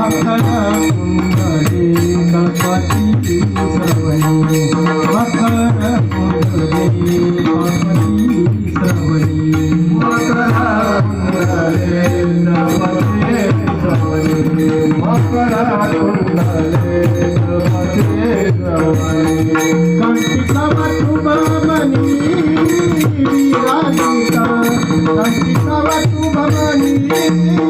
माखरा कुंडले कल्पाची Shravani माखरा कुंडले कल्पाची Shravani Makra कुंडले नमते श्रवणे Makra कुंडले नमते श्रवणे कंटिका वाटुबामणी विराजिता कंटिका वाटुबामणी विराजिता